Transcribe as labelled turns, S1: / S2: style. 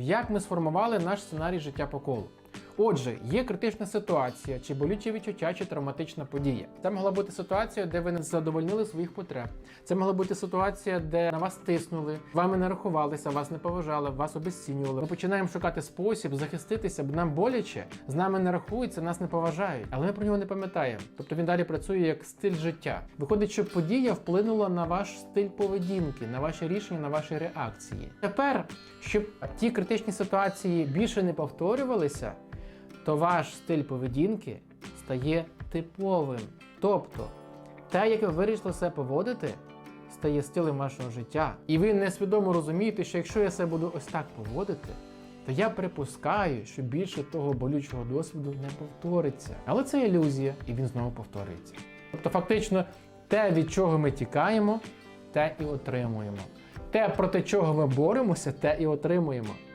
S1: Як ми сформували наш сценарій життя по колу? Отже, є критична ситуація, чи болюче відчуття, чи травматична подія. Це могла бути ситуація, де ви не задовольнили своїх потреб. Це могла бути ситуація, де на вас тиснули, вами не рахувалися, вас не поважали, вас обезцінювали. Ми починаємо шукати спосіб захиститися, бо нам боляче, з нами не рахуються, нас не поважають, але ми про нього не пам'ятаємо. Тобто він далі працює як стиль життя. Виходить, що подія вплинула на ваш стиль поведінки, на ваші рішення, на ваші реакції. Тепер, щоб ті критичні ситуації більше не повторювалися, то ваш стиль поведінки стає типовим. Тобто, те, як ви вирішили себе поводити, стає стилем вашого життя. І ви несвідомо розумієте, що якщо я себе буду ось так поводити, то я припускаю, що більше того болючого досвіду не повториться. Але це ілюзія, і він знову повторюється. Тобто, фактично, те, від чого ми тікаємо, те і отримуємо. Те, проти чого ми боремося, те і отримуємо.